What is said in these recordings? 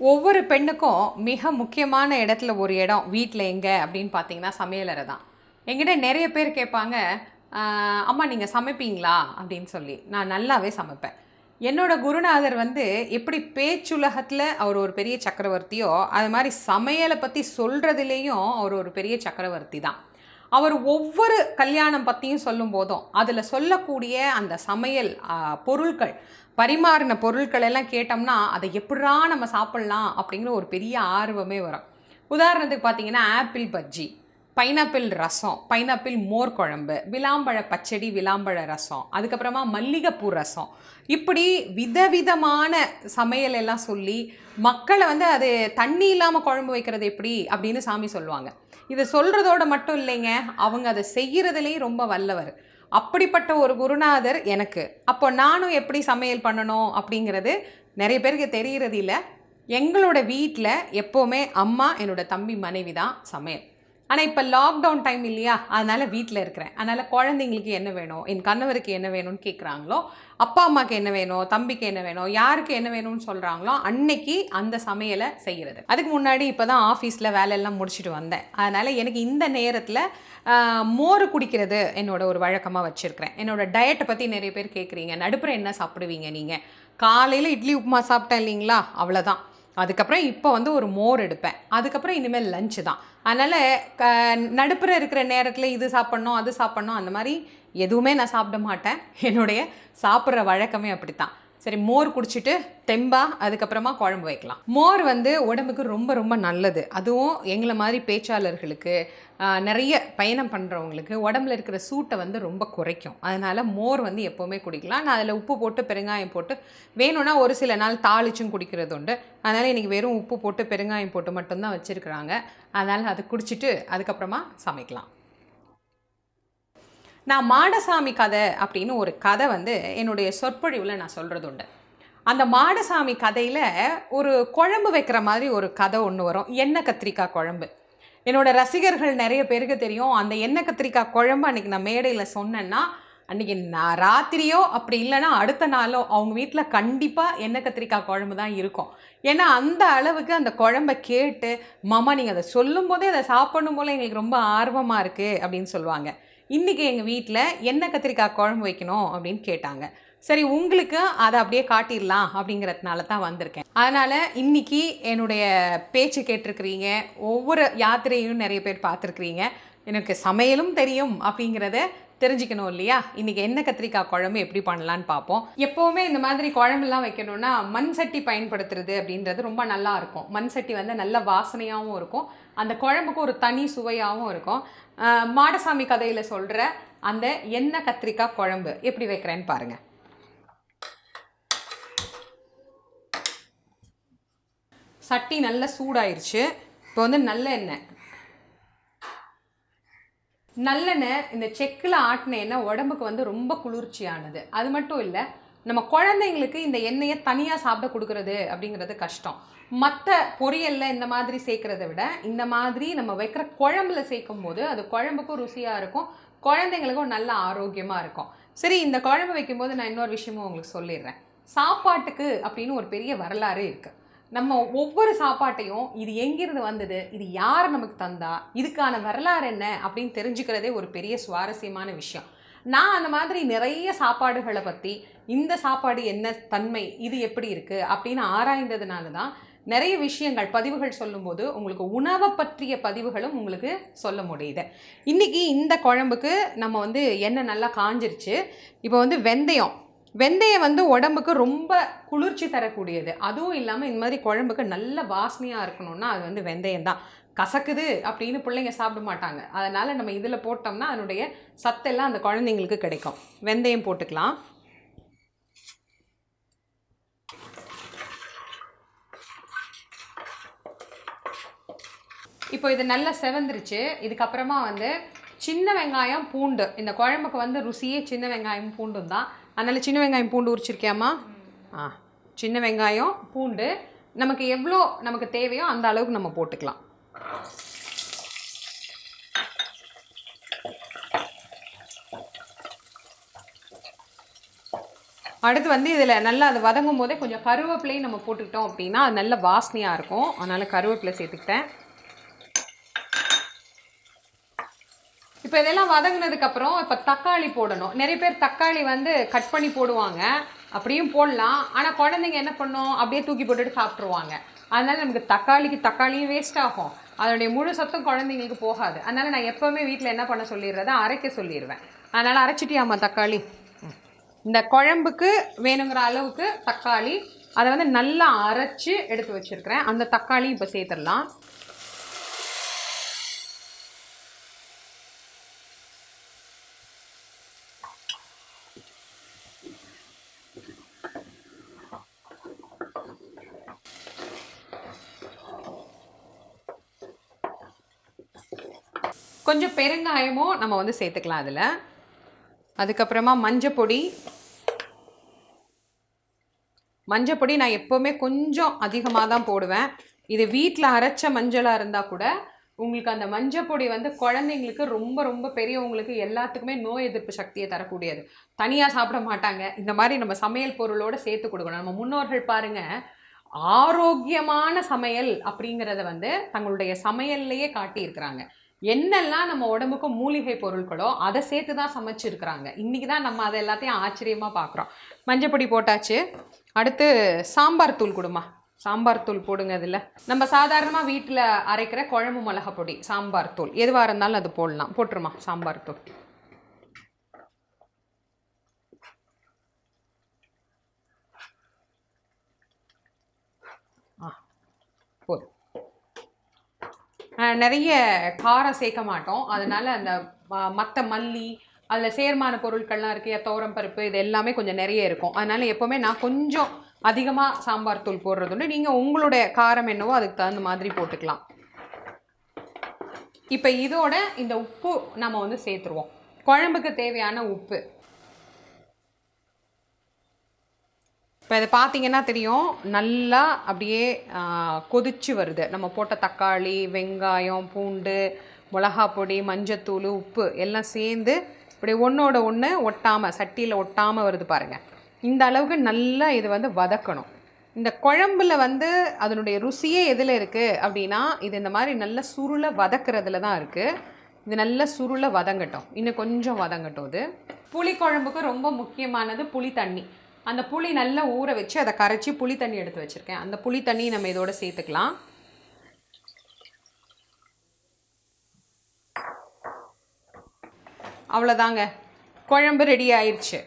ஒவ்வொரு பெண்ணுக்கும் மிக முக்கியமான இடத்துல ஒரு இடம் வீட்டில் எங்கே அப்படின்னு பார்த்தீங்கன்னா சமையலறை தான். எங்கிட்ட நிறைய பேர் கேட்பாங்க அம்மா நீங்கள் சமைப்பீங்களா? அப்படின்னு சொல்லி. நான் நல்லாவே சமைப்பேன். என்னோடய குருநாதர் வந்து எப்படி பேச்சுலகத்தில் அவர் ஒரு பெரிய சக்கரவர்த்தியோ அது மாதிரி சமையலை பற்றி சொல்கிறதுலேயும் அவர் ஒரு பெரிய சக்கரவர்த்தி தான். அவர் ஒவ்வொரு கல்யாணம் பற்றியும் சொல்லும் போதும் அதில் சொல்லக்கூடிய அந்த சமையல் பொருட்கள் பரிமாறின பொருட்கள் எல்லாம் கேட்டோம்னா அதை எப்படா நம்ம சாப்பிட்லாம் அப்படிங்கிற ஒரு பெரிய ஆர்வமே வரும். உதாரணத்துக்கு பார்த்தீங்கன்னா apple bajji pineapple rasam pineapple மோர் குழம்பு விளாம்பழ பச்சடி விளாம்பழ ரசம் அதுக்கப்புறமா மல்லிகைப்பூ ரசம். இப்படி விதவிதமான சமையல் எல்லாம் சொல்லி மக்களை வந்து அது தண்ணி இல்லாமல் குழம்பு வைக்கிறது எப்படி அப்படின்னு சாமி சொல்லுவாங்க. இதை சொல்கிறதோட மட்டும் இல்லைங்க. அவங்க அதை செய்கிறதுலேயும் ரொம்ப வல்லவர். அப்படிப்பட்ட ஒரு குருநாதர் எனக்கு. அப்போ நானும் எப்படி சமையல் பண்ணணும் அப்படிங்கிறது நிறைய பேருக்கு தெரிகிறது இல்லை எங்களோட வீட்டில் எப்போவுமே அம்மா என்னோட தம்பி மனைவி தான் சமையல். ஆனால் இப்போ லாக்டவுன் டைம் இல்லையா? அதனால் வீட்டில் இருக்கிறேன். அதனால் குழந்தைங்களுக்கு என்ன வேணும்? என் கணவருக்கு என்ன வேணும்னு கேட்குறாங்களோ அப்பா அம்மாவுக்கு என்ன வேணும்? தம்பிக்கு என்ன வேணும்? யாருக்கு என்ன வேணும்னு சொல்கிறாங்களோ அன்னைக்கு அந்த சமையலை செய்கிறது அதுக்கு முன்னாடி இப்போ தான் ஆஃபீஸில் வேலையெல்லாம் முடிச்சுட்டு வந்தேன். அதனால் எனக்கு இந்த நேரத்தில் மோர் குடிக்கிறது என்னோட ஒரு வழக்கமாக வச்சுருக்கிறேன். என்னோட டயட்டை பற்றி நிறைய பேர் கேட்குறீங்க நடுப்புற என்ன சாப்பிடுவீங்க நீங்கள் காலையில் இட்லி உப்புமா சாப்பிட்டேன் இல்லைங்களா? அவ்வளோதான் அதுக்கப்புறம் இப்போ வந்து ஒரு மோர் எடுப்பேன். அதுக்கப்புறம் இனிமேல் லஞ்சு தான். அதனால் க நடுப்புற இருக்கிற நேரத்தில் இது சாப்பிட்ணும் அது சாப்பிட்ணும் அந்த மாதிரி எதுவுமே நான் சாப்பிட மாட்டேன். என்னுடைய சாப்பிட்ற வழக்கமே அப்படித்தான். சரி மோர் குடிச்சிட்டு தெம்பா அதுக்கப்புறமா குழம்பு வைக்கலாம். மோர் வந்து உடம்புக்கு ரொம்ப ரொம்ப நல்லது. அதுவும் எங்களை மாதிரி பேச்சாளர்களுக்கு நிறைய பயணம் பண்ணுறவங்களுக்கு உடம்புல இருக்கிற சூட்டை வந்து ரொம்ப குறைக்கும். அதனால் மோர் வந்து எப்போவுமே குடிக்கலாம். நான் அதில் உப்பு போட்டு பெருங்காயம் போட்டு வேணும்னா ஒரு சில நாள் தாளிச்சும் குடிக்கிறது உண்டு. அதனால் இன்றைக்கி வெறும் உப்பு போட்டு பெருங்காயம் போட்டு மட்டும்தான் வச்சுருக்குறாங்க. அதனால் அது குடிச்சிட்டு அதுக்கப்புறமா சமைக்கலாம். நான் மாடசாமி கதை அப்படின்னு ஒரு கதை வந்து என்னுடைய சொற்பொழிவில் நான் சொல்கிறது உண்டு. அந்த மாடசாமி கதையில் ஒரு குழம்பு வைக்கிற மாதிரி ஒரு கதை ஒன்று வரும். எண்ணெய் கத்திரிக்காய் குழம்பு. என்னோட ரசிகர்கள் நிறைய பேருக்கு தெரியும். அந்த எண்ணெய் கத்திரிக்காய் குழம்பு அன்றைக்கி நான் மேடையில் சொன்னேன்னா அன்றைக்கி நான் ராத்திரியோ அப்படி இல்லைன்னா அடுத்த நாளோ அவங்க வீட்டில் கண்டிப்பாக எண்ணெய் கத்திரிக்காய் குழம்பு தான் இருக்கும். ஏன்னா அந்த அளவுக்கு அந்த குழம்ப கேட்டு மாமா நீங்கள் அதை சொல்லும் போதே அதை சாப்பிடணும் போல் எங்களுக்கு ரொம்ப ஆர்வமாக இருக்குது அப்படின்னு சொல்லுவாங்க. இன்றைக்கி எங்கள் வீட்டில் என்ன கத்திரிக்காய் குழம்பு வைக்கணும் அப்படின்னு கேட்டாங்க. சரி உங்களுக்கு அதை அப்படியே காட்டிடலாம் அப்படிங்கிறதுனால தான் வந்திருக்கேன். அதனால் இன்னைக்கு என்னுடைய பேச்சு கேட்டிருக்கிறீங்க. ஒவ்வொரு யாத்திரையும் நிறைய பேர் பார்த்துருக்குறீங்க. எனக்கு சமையலும் தெரியும் அப்படிங்கிறத தெரிஞ்சுக்கணும் இல்லையா? இன்றைக்கி என்ன கத்திரிக்காய் குழம்பு எப்படி பண்ணலான்னு பார்ப்போம். எப்போவுமே இந்த மாதிரி குழம்புலாம் வைக்கணும்னா மண் சட்டி பயன்படுத்துறது அப்படின்றது ரொம்ப நல்லா இருக்கும். மண் சட்டி வந்து நல்ல வாசனையாகவும் இருக்கும். அந்த குழம்புக்கு ஒரு தனி சுவையாகவும் இருக்கும். மாடசாமி கதையில் சொல்கிற அந்த எண்ணெய் கத்திரிக்காய் குழம்பு எப்படி வைக்கிறேன்னு பாருங்கள் சட்டி நல்லா சூடாயிருச்சு. இப்போ வந்து நல்ல எண்ணெய். நல்லெண்ணெய் இந்த செக்கில் ஆட்டின எண்ணெய் உடம்புக்கு வந்து ரொம்ப குளிர்ச்சியானது. அது மட்டும் இல்லை நம்ம குழந்தைங்களுக்கு இந்த எண்ணெயை தனியாக சாப்பிட கொடுக்கறது அப்படிங்கிறது கஷ்டம். மற்ற பொரியலில் இந்த மாதிரி சேர்க்கறத விட இந்த மாதிரி நம்ம வைக்கிற குழம்புல சேர்க்கும் போது அது குழம்புக்கும் ருசியாக இருக்கும் குழந்தைங்களுக்கும் நல்ல ஆரோக்கியமாக இருக்கும். சரி இந்த குழம்பு வைக்கும்போது நான் இன்னொரு விஷயமும் உங்களுக்கு சொல்லிடுறேன். சாப்பாட்டுக்கு அப்படின்னு ஒரு பெரிய வரலாறு இருக்குது நம்ம ஒவ்வொரு சாப்பாட்டையும் இது எங்கிருந்து வந்தது இது யார் நமக்கு தந்தா இதுக்கான வரலாறு என்ன அப்படின்னு தெரிஞ்சுக்கிறதே ஒரு பெரிய சுவாரஸ்யமான விஷயம். நான் அந்த மாதிரி நிறைய சாப்பாடுகளை பற்றி இந்த சாப்பாடு என்ன தன்மை இது எப்படி இருக்குது அப்படின்னு ஆராய்ந்ததுனால தான் நிறைய விஷயங்கள் பதிவுகள் சொல்லும்போது உங்களுக்கு உணவை பற்றிய பதிவுகளும் உங்களுக்கு சொல்ல முடியுது. இன்றைக்கி இந்த குழம்புக்கு நம்ம வந்து எண்ணெய் நல்லா காஞ்சிருச்சு. இப்போ வந்து வெந்தயம். வெந்தயம் வந்து உடம்புக்கு ரொம்ப குளிர்ச்சி தரக்கூடியது. அதுவும் இல்லாமல் இந்த மாதிரி குழம்புக்கு நல்ல வாசனையாக இருக்கணும்னா அது வந்து வெந்தயம் தான் கசக்குது அப்படின்னு பிள்ளைங்க சாப்பிட மாட்டாங்க. அதனால் நம்ம இதில் போட்டோம்னா அதனுடைய சத்தெல்லாம் அந்த குழந்தைங்களுக்கு கிடைக்கும். வெந்தயம் போட்டுக்கலாம். இப்போ இது நல்லா செவந்துருச்சு. இதுக்கப்புறமா வந்து சின்ன வெங்காயம் பூண்டு. இந்த குழம்புக்கு வந்து ருசியே சின்ன வெங்காயம் பூண்டும் தான். அதனால் சின்ன வெங்காயம் பூண்டு உரிச்சிருக்கியாம்மா? ஆ. சின்ன வெங்காயம் பூண்டு. நமக்கு எவ்வளோ நமக்கு தேவையோ அந்த அளவுக்கு நம்ம போட்டுக்கலாம். அடுத்து வந்து இதில் நல்லா அது வதங்கும் போதே கொஞ்சம் கருவேப்பிலையும் நம்ம போட்டுக்கிட்டோம் அப்படின்னா அது நல்ல வாசனையாக இருக்கும். அதனால் கருவேப்பிலை சேர்த்துக்கிட்டேன். இப்போ இதெல்லாம் வதங்கினதுக்கப்புறம் இப்போ தக்காளி போடணும். நிறைய பேர் தக்காளி வந்து கட் பண்ணி போடுவாங்க. அப்படியும் போடலாம். ஆனால் குழந்தைங்க என்ன பண்ணும்? அப்படியே தூக்கி போட்டுட்டு சாப்பிட்ருவாங்க அதனால் நமக்கு தக்காளிக்கு தக்காளியும் வேஸ்ட் ஆகும். அதனுடைய முழு சத்தம் குழந்தைங்களுக்கு போகாது. அதனால நான் எப்போவுமே வீட்டில் என்ன பண்ண சொல்லிடுறத அரைக்க சொல்லிடுவேன் அதனால் அரைச்சிட்டியாம்மா தக்காளி? இந்த குழம்புக்கு வேணுங்கிற அளவுக்கு தக்காளி அதை வந்து நல்லா அரைச்சு எடுத்து வச்சிருக்கிறேன். அந்த தக்காளி இப்போ சேர்த்துடலாம். கொஞ்சம் பெருங்காயமும் நம்ம வந்து சேர்த்துக்கலாம் அதில். அதுக்கப்புறமா மஞ்சப்பொடி. மஞ்சப்பொடி நான் எப்போவுமே கொஞ்சம் அதிகமாக தான் போடுவேன். இது வீட்டில் அரைச்ச மஞ்சளாக இருந்தால் கூட உங்களுக்கு அந்த மஞ்சப்பொடி வந்து குழந்தைங்களுக்கு ரொம்ப ரொம்ப பெரியவங்களுக்கு எல்லாத்துக்குமே நோய் எதிர்ப்பு சக்தியை தரக்கூடியது. தனியாக சாப்பிட மாட்டாங்க. இந்த மாதிரி நம்ம சமையல் பொருளோட சேர்த்து கொடுக்கணும். நம்ம முன்னோர்கள் பாருங்கள் ஆரோக்கியமான சமையல் அப்படிங்கிறத வந்து தங்களுடைய சமையல்லையே காட்டியிருக்கிறாங்க. என்னெல்லாம் நம்ம உடம்புக்கு மூலிகை பொருட்களோ அதை சேர்த்து தான் சமைச்சிருக்கிறாங்க. இன்றைக்கி தான் நம்ம அதை எல்லாத்தையும் ஆச்சரியமாக பார்க்குறோம் மஞ்சப்பொடி போட்டாச்சு. அடுத்து சாம்பார் தூள் கொடுமா சாம்பார் தூள் போடுங்க அதில். நம்ம சாதாரணமாக வீட்டில் அரைக்கிற குழம்பு மிளகா பொடி சாம்பார் தூள். எதுவாக இருந்தாலும் அது போடலாம். போட்டுருமா சாம்பார் தூள். நிறைய காரம் சேர்க்க மாட்டோம். அதனால் அந்த மற்ற மல்லி அதில் சேர்மான பொருட்கள்லாம் இருக்குது தோரம் பருப்பு இது எல்லாமே கொஞ்சம் நிறைய இருக்கும். அதனால் எப்போவுமே நான் கொஞ்சம் அதிகமாக சாம்பார் தூள் போடுறது உண்டு. நீங்கள் உங்களுடைய காரம் என்னவோ அதுக்கு தகுந்த மாதிரி போட்டுக்கலாம். இப்போ இதோட இந்த உப்பு நம்ம வந்து சேர்த்துருவோம். குழம்புக்கு தேவையான உப்பு. இப்போ இதை பார்த்தீங்கன்னா தெரியும். நல்லா அப்படியே கொதிச்சு வருது. நம்ம போட்ட தக்காளி வெங்காயம் பூண்டு மிளகா பொடி மஞ்சத்தூள் உப்பு எல்லாம் சேர்ந்து இப்படி ஒன்றோட ஒன்று ஒட்டாமல் சட்டியில் ஒட்டாமல் வருது பாருங்கள் இந்த அளவுக்கு நல்லா இது வந்து வதக்கணும். இந்த குழம்புல வந்து அதனுடைய ருசியே எதில் இருக்குது அப்படின்னா இது இந்த மாதிரி நல்ல சுருளை வதக்குறதுல தான் இருக்குது இது நல்ல சுருளை வதங்கட்டும். இன்னும் கொஞ்சம் வதங்கட்டும் இது. புளி குழம்புக்கு ரொம்ப முக்கியமானது புளி தண்ணி அந்த புளி நல்லா ஊற வச்சு அதை கரைச்சி புளி தண்ணி எடுத்து வச்சுருக்கேன். அந்த புளி தண்ணி நம்ம இதோட சேர்த்துக்கலாம். அவ்வளோதாங்க. குழம்பு ரெடி ஆயிடுச்சு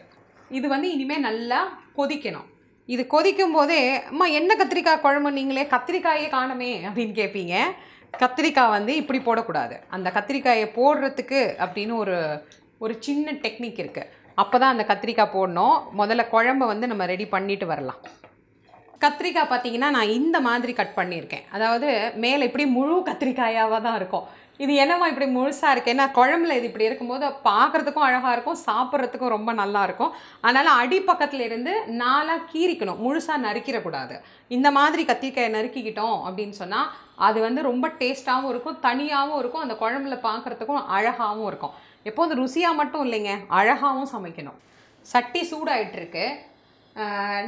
இது வந்து இனிமேல் நல்லா கொதிக்கணும். இது கொதிக்கும் போதே அம்மா என்ன கத்திரிக்காய் குழம்பு நீங்களே? கத்திரிக்காயே காணுமே அப்படின்னு கேட்பீங்க கத்திரிக்காய் வந்து இப்படி போடக்கூடாது. அந்த கத்திரிக்காயை போடுறதுக்கு அப்படின்னு ஒரு ஒரு சின்ன டெக்னிக் இருக்குது அப்போ தான் அந்த கத்திரிக்காய் போடணும். முதல்ல குழம்ப வந்து நம்ம ரெடி பண்ணிட்டு வரலாம். கத்திரிக்காய் பார்த்தீங்கன்னா நான் இந்த மாதிரி கட் பண்ணியிருக்கேன். அதாவது மேலே இப்படி முழு கத்திரிக்காயாவாக தான் இருக்கும். இது என்னவா இப்படி முழுசாக இருக்கு? ஏன்னா குழம்புல இது இப்படி இருக்கும்போது பார்க்குறதுக்கும் அழகாக இருக்கும் சாப்பிட்றதுக்கும் ரொம்ப நல்லா இருக்கும். அதனால் அடிப்பக்கத்தில் இருந்து நாலாக கீறிக்கணும். முழுசாக நறுக்கிடக்கூடாது. இந்த மாதிரி கத்திரிக்காயை நறுக்கிக்கிட்டோம் அப்படின்னு சொன்னால் அது வந்து ரொம்ப டேஸ்ட்டாகவும் இருக்கும் தனியாகவும் இருக்கும் அந்த குழம்புல பார்க்குறதுக்கும் அழகாகவும் இருக்கும். எப்போது ருசியாக மட்டும் இல்லைங்க அழகாகவும் சமைக்கணும். சட்டி சூடாயிட்டுருக்கு.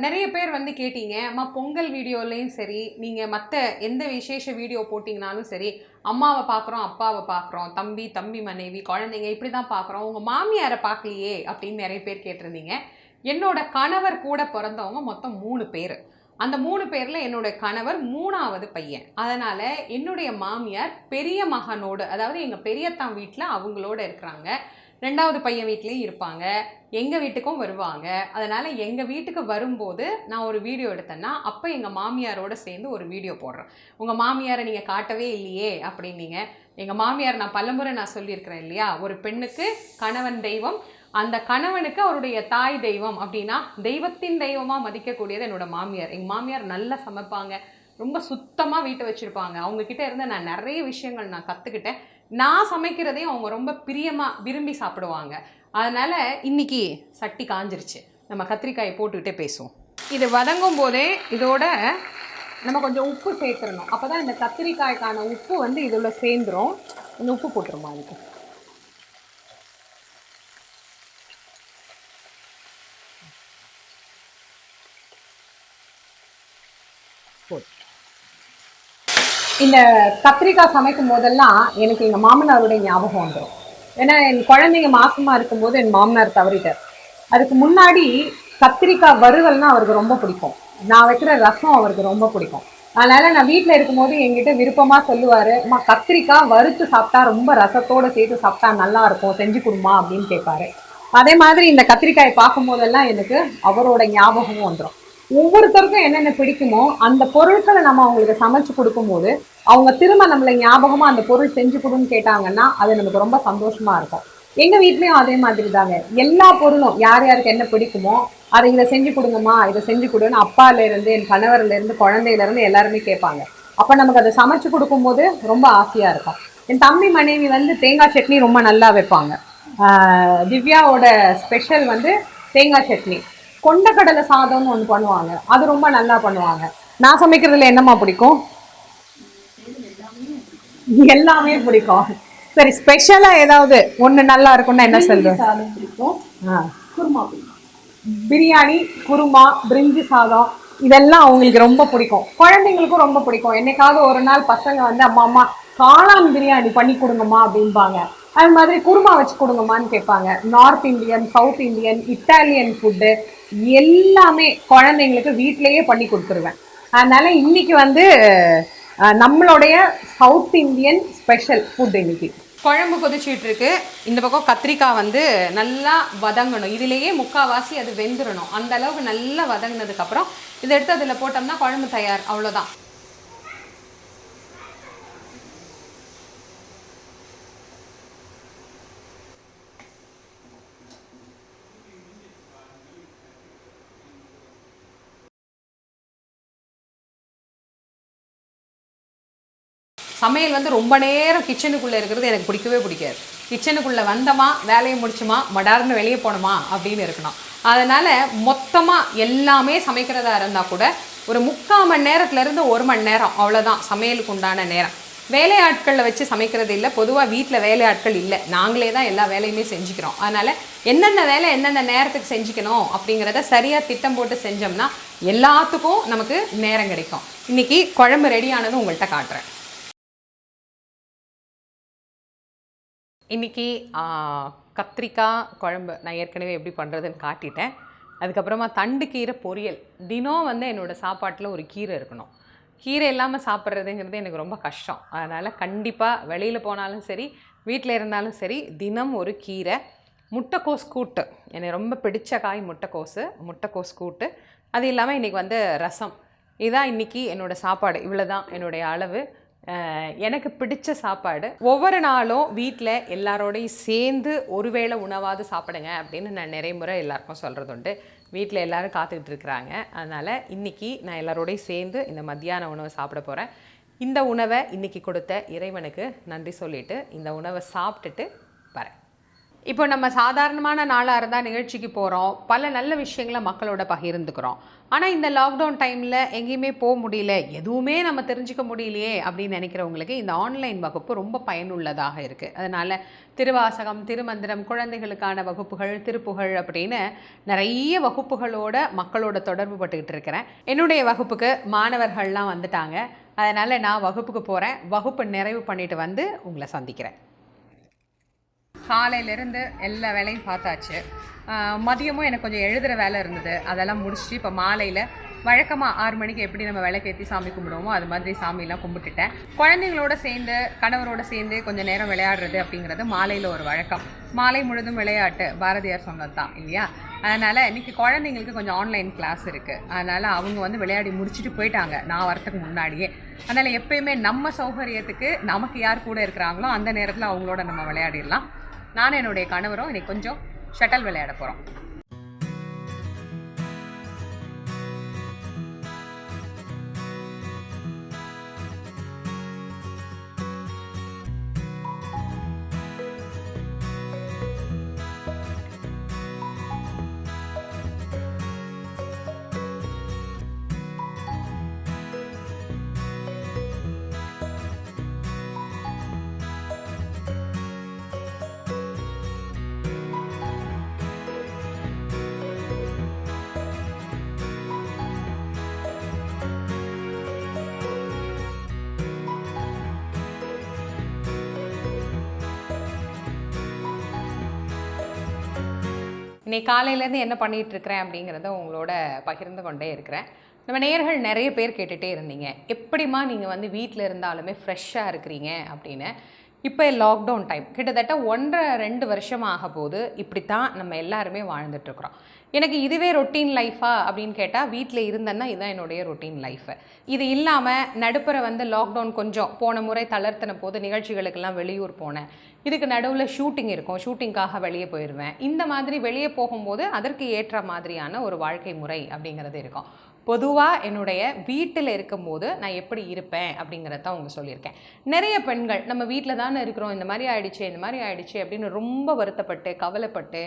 நிறைய பேர் வந்து கேட்டீங்க அம்மா பொங்கல் வீடியோலையும் சரி நீங்கள் மற்ற எந்த விசேஷ வீடியோ போட்டிங்கனாலும் சரி அம்மாவை பார்க்குறோம் அப்பாவை பார்க்குறோம் தம்பி தம்பி மனைவி குழந்தைங்க இப்படி தான் பார்க்குறோம் உங்கள் மாமியாரை பார்க்கலையே அப்படின்னு நிறைய பேர் கேட்டிருந்தீங்க. என்னோட கணவர் கூட பிறந்தவங்க மொத்தம் மூணு பேர். அந்த மூணு பேரில் என்னோட கணவர் மூணாவது பையன். அதனால் என்னுடைய மாமியார் பெரிய மகனோடு அதாவது எங்கள் பெரியத்தான் வீட்டில் அவங்களோட இருக்கிறாங்க. ரெண்டாவது பையன் வீட்லேயும் இருப்பாங்க. எங்கள் வீட்டுக்கும் வருவாங்க. அதனால் எங்கள் வீட்டுக்கு வரும்போது நான் ஒரு வீடியோ எடுத்தேன்னா அப்போ எங்கள் மாமியாரோட சேர்ந்து ஒரு வீடியோ போடுறேன் உங்கள் மாமியாரை நீங்கள் காட்டவே இல்லையே அப்படின்னீங்க. எங்கள் மாமியார் நான் பலமுறை நான் சொல்லியிருக்கிறேன் இல்லையா? ஒரு பெண்ணுக்கு கணவன் தெய்வம் அந்த கணவனுக்கு அவருடைய தாய் தெய்வம் அப்படின்னா தெய்வத்தின் தெய்வமாக மதிக்கக்கூடியது என்னோட மாமியார். எங்கள் மாமியார் நல்லா சமைப்பாங்க. ரொம்ப சுத்தமாக வீட்டை வச்சுருப்பாங்க. அவங்கக்கிட்ட இருந்து நான் நிறைய விஷயங்கள் நான் கற்றுக்கிட்டேன் நான் சமைக்கிறதையும் அவங்க ரொம்ப பிரியமாக விரும்பி சாப்பிடுவாங்க. அதனால் இன்னைக்கு சட்டி காஞ்சிருச்சு. நம்ம கத்திரிக்காயை போட்டுக்கிட்டே பேசுவோம். இது வதங்கும் போதே இதோட நம்ம கொஞ்சம் உப்பு சேர்த்துடணும். அப்போ தான் இந்த கத்திரிக்காய்க்கான உப்பு வந்து இதில் சேர்ந்துரும். இந்த உப்பு போட்டுருமா அதுக்கு? இந்த கத்திரிக்காய் சமைக்கும் போதெல்லாம் எனக்கு எங்கள் மாமனாருடைய ஞாபகம் வந்துடும் ஏன்னா என் குழந்தைங்க மாசமாக இருக்கும்போது என் மாமனார் தவறிட்டார். அதுக்கு முன்னாடி கத்திரிக்காய் வறுவல்னா அவருக்கு ரொம்ப பிடிக்கும். நான் வைக்கிற ரசம் அவருக்கு ரொம்ப பிடிக்கும். அதனால் நான் வீட்டில் இருக்கும்போது எங்கிட்ட விருப்பமாக சொல்லுவார் அம்மா கத்திரிக்காய் வறுத்து சாப்பிட்டா ரொம்ப ரசத்தோடு சேர்த்து சாப்பிட்டா நல்லா இருக்கும் செஞ்சு கொடுமா அப்படின்னு கேட்பாரு. அதே மாதிரி இந்த கத்திரிக்காயை பார்க்கும்போதெல்லாம் எனக்கு அவரோட ஞாபகமும் வந்துடும் ஒவ்வொருத்தருக்கும் என்னென்ன பிடிக்குமோ அந்த பொருட்களை நம்ம அவங்களுக்கு சமைச்சு கொடுக்கும்போது அவங்க திரும்ப நம்மளை ஞாபகமா அந்த பொருள் செஞ்சு கொடுன்னு கேட்டாங்கன்னா அது நமக்கு ரொம்ப சந்தோஷமா இருக்கும். எங்க வீட்லயும் அதே மாதிரி தாங்க எல்லா பொருளும் யார் யாருக்கு என்ன பிடிக்குமோ அதை இதை செஞ்சு கொடுங்கம்மா இதை செஞ்சு கொடுன்னு அப்பால இருந்து என் கணவர்ல இருந்து குழந்தையில இருந்து எல்லாருமே கேட்பாங்க. அப்ப நமக்கு அதை சமைச்சு கொடுக்கும்போது ரொம்ப ஆசையா இருக்கும். என் தம்பி மனைவி வந்து தேங்காய் சட்னி ரொம்ப நல்லா வைப்பாங்க. திவ்யாவோட ஸ்பெஷல் வந்து தேங்காய் சட்னி. கொண்டக்கடலை சாதம்னு ஒன்று பண்ணுவாங்க. அது ரொம்ப நல்லா பண்ணுவாங்க. நான் சமைக்கிறதுல என்னம்மா பிடிக்கும்? எல்லாமே பிடிக்கும். சரி ஸ்பெஷலா ஏதாவது ஒண்ணு நல்லா இருக்கும்னா என்ன சாதம் பிடிக்கும். குருமா பிரியாணி குருமா பிரிஞ்சி சாதம் இதெல்லாம் அவங்களுக்கு ரொம்ப பிடிக்கும். குழந்தைங்களுக்கும் ரொம்ப பிடிக்கும். என்னைக்காவது ஒரு நாள் பசங்க வந்து அம்மா அம்மா காளான் பிரியாணி பண்ணி கொடுங்கம்மா அப்படிம்பாங்க. அது மாதிரி குருமா வச்சு கொடுங்கம்மான்னு கேட்பாங்க. North Indian south Indian Italian food எல்லாமே குழந்தைங்களுக்கு வீட்டிலேயே பண்ணி கொடுத்துருவேன். அதனால இன்னைக்கு வந்து நம்மளுடைய சவுத் இந்தியன் ஸ்பெஷல் ஃபுட் இன்னைக்கு. குழம்பு கொதிச்சுட்டு இருக்கு. இந்த பக்கம் கத்திரிக்காய் வந்து நல்லா வதங்கணும். இதுலேயே முக்காவாசி அது வெந்துடணும் அந்த அளவுக்கு நல்லா வதங்கினதுக்கு அப்புறம் இதை எடுத்து அதில் போட்டோம்னா குழம்பு தயார். அவ்வளோதான். சமையல் வந்து ரொம்ப நேரம் கிச்சனுக்குள்ளே இருக்கிறது எனக்கு பிடிக்கவே பிடிக்காது. கிச்சனுக்குள்ளே வந்தோமா வேலையை முடிச்சுமா மடார்னு வெளியே போனோமா அப்படின்னு இருக்கணும். அதனால் மொத்தமாக எல்லாமே சமைக்கிறதா இருந்தால் கூட ஒரு முக்கால் மணி நேரத்துலேருந்து ஒரு மணி நேரம் அவ்வளோதான் சமையலுக்கு உண்டான நேரம். வேலையாட்களில் வச்சு சமைக்கிறது இல்லை பொதுவாக வீட்டில் வேலையாட்கள் இல்லை. நாங்களே தான் எல்லா வேலையுமே செஞ்சுக்கிறோம். அதனால் என்னென்ன வேலை என்னென்ன நேரத்துக்கு செஞ்சுக்கணும் அப்படிங்கிறத சரியாக திட்டம் போட்டு செஞ்சோம்னா எல்லாத்துக்கும் நமக்கு நேரம் கிடைக்கும். இன்றைக்கி குழம்பு ரெடியானதும் உங்கள்கிட்ட காட்டுறேன். இன்றைக்கி கத்திரிக்காய் குழம்பு நான் ஏற்கனவே எப்படி பண்ணுறதுன்னு காட்டிட்டேன். அதுக்கப்புறமா தண்டு கீரை பொரியல். தினம் வந்து என்னோடய சாப்பாட்டில் ஒரு கீரை இருக்கணும். கீரை இல்லாமல் சாப்பிட்றதுங்கிறது எனக்கு ரொம்ப கஷ்டம். அதனால் கண்டிப்பாக வெளியில் போனாலும் சரி வீட்டில் இருந்தாலும் சரி தினம் ஒரு கீரை. முட்டைக்கோஸ் கூட்டு. எனக்கு ரொம்ப பிடிச்ச காய் முட்டைக்கோஸு முட்டைக்கோஸ் கூட்டு. அது இல்லாமல் இன்றைக்கி வந்து ரசம். இதுதான் இன்றைக்கி என்னோடய சாப்பாடு. இவ்வளோ தான் என்னுடைய அளவு. எனக்கு பிடிச்ச சாப்பாடு. ஒவ்வொரு நாளும் வீட்டில் எல்லாரோடையும் சேர்ந்து ஒருவேளை உணவாவது சாப்பிடுங்க அப்படின்னு நான் நிறைய முறை எல்லாருக்கும் சொல்கிறது உண்டு. வீட்டில் எல்லோரும் காத்துக்கிட்டு இருக்கிறாங்க. அதனால் இன்றைக்கி நான் எல்லாரோடையும் சேர்ந்து இந்த மத்தியான உணவை சாப்பிட போகிறேன் இந்த உணவை இன்றைக்கி கொடுத்த இறைவனுக்கு நன்றி சொல்லிவிட்டு இந்த உணவை சாப்பிட்டுட்டு வரேன். இப்போ நம்ம சாதாரணமான நாளாக இருந்தால் நிகழ்ச்சிக்கு போகிறோம் பல நல்ல விஷயங்களை மக்களோட பகிர்ந்துக்கிறோம். ஆனால் இந்த லாக்டவுன் டைமில் எங்கேயுமே போக முடியல. எதுவுமே நம்ம தெரிஞ்சுக்க முடியலையே அப்படின்னு நினைக்கிறவங்களுக்கு இந்த ஆன்லைன் வகுப்பு ரொம்ப பயனுள்ளதாக இருக்குது அதனால் திருவாசகம் திருமந்திரம் குழந்தைகளுக்கான வகுப்புகள் திருப்புகழ் அப்படின்னு நிறைய வகுப்புகளோட மக்களோட தொடர்பு பட்டுக்கிட்டு இருக்கிறேன். என்னுடைய வகுப்புக்கு மாணவர்கள்லாம் வந்துட்டாங்க. அதனால் நான் வகுப்புக்கு போகிறேன் வகுப்பு நிறைவு பண்ணிட்டு வந்து உங்களை சந்திக்கிறேன். காலையிலேருந்து எல்லா வேலையும் பார்த்தாச்சு. மதியமும் எனக்கு கொஞ்சம் எழுதுகிற வேலை இருந்தது. அதெல்லாம் முடிச்சுட்டு இப்போ மாலையில் வழக்கமாக ஆறு மணிக்கு எப்படி நம்ம விளக்கேற்றி சாமி கும்பிடுவோமோ அது மாதிரி சாமியெல்லாம் கும்பிட்டுட்டேன். குழந்தைங்களோட சேர்ந்து கணவரோட சேர்ந்து கொஞ்சம் நேரம் விளையாடுறது அப்படிங்கிறது மாலையில் ஒரு வழக்கம். மாலை முழுதும் விளையாட்டு பாரதியார் சொன்னது தான் இல்லையா? அதனால் இன்றைக்கி குழந்தைங்களுக்கு கொஞ்சம் ஆன்லைன் கிளாஸ் இருக்குது அதனால் அவங்க வந்து விளையாடி முடிச்சுட்டு போயிட்டாங்க. நான் வரத்துக்கு முன்னாடியே. அதனால் எப்பயுமே நம்ம சௌகரியத்துக்கு நமக்கு யார் கூட இருக்கிறாங்களோ அந்த நேரத்தில் அவங்களோட நம்ம விளையாடிடலாம். நான் என்னுடைய கணவரும் இன்னைக்கு கொஞ்சம் ஷட்டல் விளையாட போகிறோம் இன்னைக்கு காலையிலேருந்து என்ன பண்ணிட்டு இருக்கிறேன் அப்படிங்கிறத உங்களோட பகிர்ந்து கொண்டே இருக்கிறேன். நம்ம நேயர்கள் நிறைய பேர் கேட்டுகிட்டே இருந்தீங்க. எப்படிம்மா நீங்கள் வந்து வீட்டில் இருந்தாலுமே ஃப்ரெஷ்ஷாக இருக்கிறீங்க அப்படின்னு. இப்போ லாக்டவுன் டைம் கிட்டத்தட்ட ஒன்றரை ரெண்டு வருஷம் ஆக போது இப்படி தான் நம்ம எல்லாருமே வாழ்ந்துட்டுருக்குறோம் எனக்கு இதுவே ரொட்டீன் லைஃபா அப்படின்னு கேட்டால் வீட்டில் இருந்தேன்னா இதுதான் என்னுடைய ரொட்டீன் லைஃபு இது இல்லாமல் நடுப்புற வந்து லாக்டவுன் கொஞ்சம் போன முறை தளர்த்தின போது நிகழ்ச்சிகளுக்கெல்லாம் வெளியூர் போனேன். இதுக்கு நடுவில் ஷூட்டிங் இருக்கும். ஷூட்டிங்காக வெளியே போயிடுவேன் இந்த மாதிரி வெளியே போகும்போது அதற்கு ஏற்ற மாதிரியான ஒரு வாழ்க்கை முறை அப்படிங்கிறது இருக்கும். பொதுவாக என்னுடைய வீட்டில் இருக்கும்போது நான் எப்படி இருப்பேன் அப்படிங்கிறத அவங்க சொல்லியிருக்கேன். நிறைய பெண்கள் நம்ம வீட்டில் தானே இருக்கிறோம் இந்த மாதிரி ஆயிடுச்சு இந்த மாதிரி ஆயிடுச்சு அப்படின்னு ரொம்ப வருத்தப்பட்டு கவலைப்பட்டு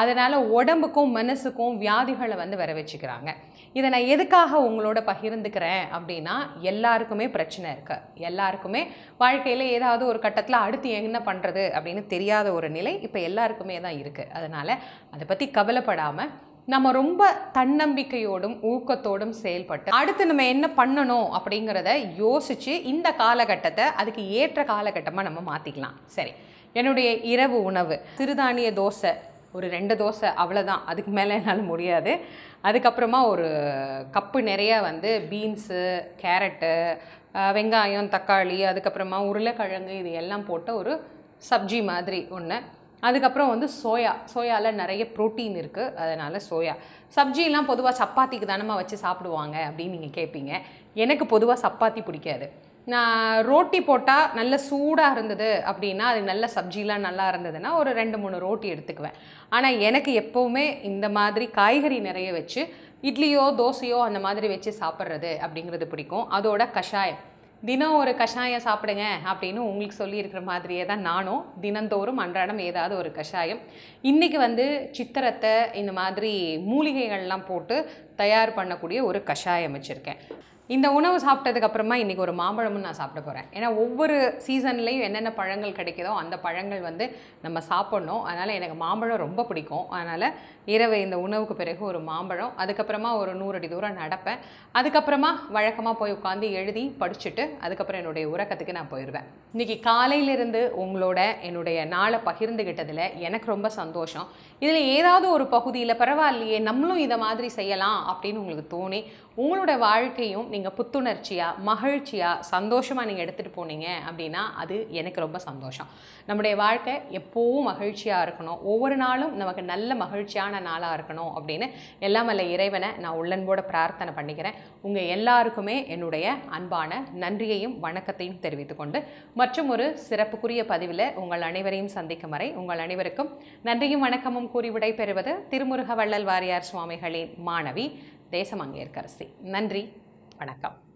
அதனால் உடம்புக்கும் மனசுக்கும் வியாதிகளை வந்து வர வச்சுக்கிறாங்க. இதை நான் எதுக்காக உங்களோட பகிர்ந்துக்கிறேன் அப்படின்னா எல்லாருக்குமே பிரச்சனை இருக்குது எல்லாருக்குமே வாழ்க்கையில் ஏதாவது ஒரு கட்டத்தில் அடுத்து என்ன பண்ணுறது அப்படின்னு தெரியாத ஒரு நிலை இப்போ எல்லாருக்குமே தான் இருக்குது அதனால் அதை பற்றி கவலைப்படாமல் நம்ம ரொம்ப தன்னம்பிக்கையோடும் ஊக்கத்தோடும் செயல்பட்டு அடுத்து நம்ம என்ன பண்ணணும் அப்படிங்கிறத யோசித்து இந்த காலகட்டத்தை அதுக்கு ஏற்ற காலகட்டமாக நம்ம மாற்றிக்கலாம் சரி என்னுடைய இரவு உணவு. சிறுதானிய தோசை ஒரு ரெண்டு தோசை அவ்வளோதான் அதுக்கு மேலே என்னால் முடியாது. அதுக்கப்புறமா ஒரு கப்பு நிறைய வந்து பீன்ஸு கேரட்டு வெங்காயம் தக்காளி அதுக்கப்புறமா உருளைக்கிழங்கு இது எல்லாம் போட்ட ஒரு சப்ஜி மாதிரி ஒன்று அதுக்கப்புறம் வந்து சோயா சோயாவில் நிறைய ப்ரோட்டீன் இருக்குது அதனால் சோயா. சப்ஜிலாம் பொதுவாக சப்பாத்திக்கு தானமா வச்சு சாப்பிடுவாங்க அப்படின்னு நீங்கள் கேட்பீங்க எனக்கு பொதுவாக சப்பாத்தி பிடிக்காது. நான் ரோட்டி போட்டால் நல்ல சூடாக இருந்தது அப்படின்னா அது நல்ல சப்ஜிலாம் நல்லா இருந்ததுன்னா ஒரு ரெண்டு மூணு ரோட்டி எடுத்துக்குவேன். ஆனால் எனக்கு எப்போவுமே இந்த மாதிரி காய்கறி நிறைய வச்சு இட்லியோ தோசையோ அந்த மாதிரி வச்சு சாப்பிட்றது அப்படிங்கிறது பிடிக்கும். அதோட கஷாயம். தினம் ஒரு கஷாயம் சாப்பிடுங்க அப்படின்னு உங்களுக்கு சொல்லியிருக்கிற மாதிரியே தான் நானும் தினந்தோறும் அன்றாடம் ஏதாவது ஒரு கஷாயம். இன்றைக்கி வந்து சித்திரத்தை இந்த மாதிரி மூலிகைகள்லாம் போட்டு தயார் பண்ணக்கூடிய ஒரு கஷாயம் வச்சுருக்கேன். இந்த உணவு சாப்பிட்டதுக்கப்புறமா இன்றைக்கி ஒரு மாம்பழமும் நான் சாப்பிட போகிறேன் ஏன்னா ஒவ்வொரு சீசன்லேயும் என்னென்ன பழங்கள் கிடைக்குதோ அந்த பழங்கள் வந்து நம்ம சாப்பிட்ணும். அதனால் எனக்கு மாம்பழம் ரொம்ப பிடிக்கும். அதனால் இரவு இந்த உணவுக்கு பிறகு ஒரு மாம்பழம் அதுக்கப்புறமா ஒரு நூறடி தூரம் நடப்பேன். அதுக்கப்புறமா வழக்கமாக போய் உட்காந்து எழுதி படிச்சுட்டு அதுக்கப்புறம் என்னுடைய உறக்கத்துக்கு நான் போயிடுவேன் இன்றைக்கி காலையிலிருந்து உங்களோட என்னுடைய நாளை பகிர்ந்துக்கிட்டதில் எனக்கு ரொம்ப சந்தோஷம். இதில் ஏதாவது ஒரு பகுதியில் பரவாயில்லையே நம்மளும் இதை மாதிரி செய்யலாம் அப்படின்னு உங்களுக்கு தோணி உங்களோட வாழ்க்கையும் நீங்கள் புத்துணர்ச்சியாக மகிழ்ச்சியாக சந்தோஷமாக நீங்கள் எடுத்துகிட்டு போனீங்க அப்படின்னா அது எனக்கு ரொம்ப சந்தோஷம். நம்முடைய வாழ்க்கை எப்போவும் மகிழ்ச்சியாக இருக்கணும். ஒவ்வொரு நாளும் நமக்கு நல்ல மகிழ்ச்சியான நாளாக இருக்கணும் அப்படின்னு எல்லாம் அல்ல இறைவனை நான் உள்ளன்போட பிரார்த்தனை பண்ணிக்கிறேன். உங்கள் எல்லாருக்குமே என்னுடைய அன்பான நன்றியையும் வணக்கத்தையும் தெரிவித்துக்கொண்டு மற்றும் ஒரு சிறப்புக்குரிய பதிவில் உங்கள் அனைவரையும் சந்திக்கும் வரை உங்கள் அனைவருக்கும் நன்றியும் வணக்கமும் கூறி விடைபெறுவது திருமுருக வள்ளல் வாரியார் சுவாமிகளின் மாணவி தேசமங்கையர்கரசி நன்றி. வணக்கம்.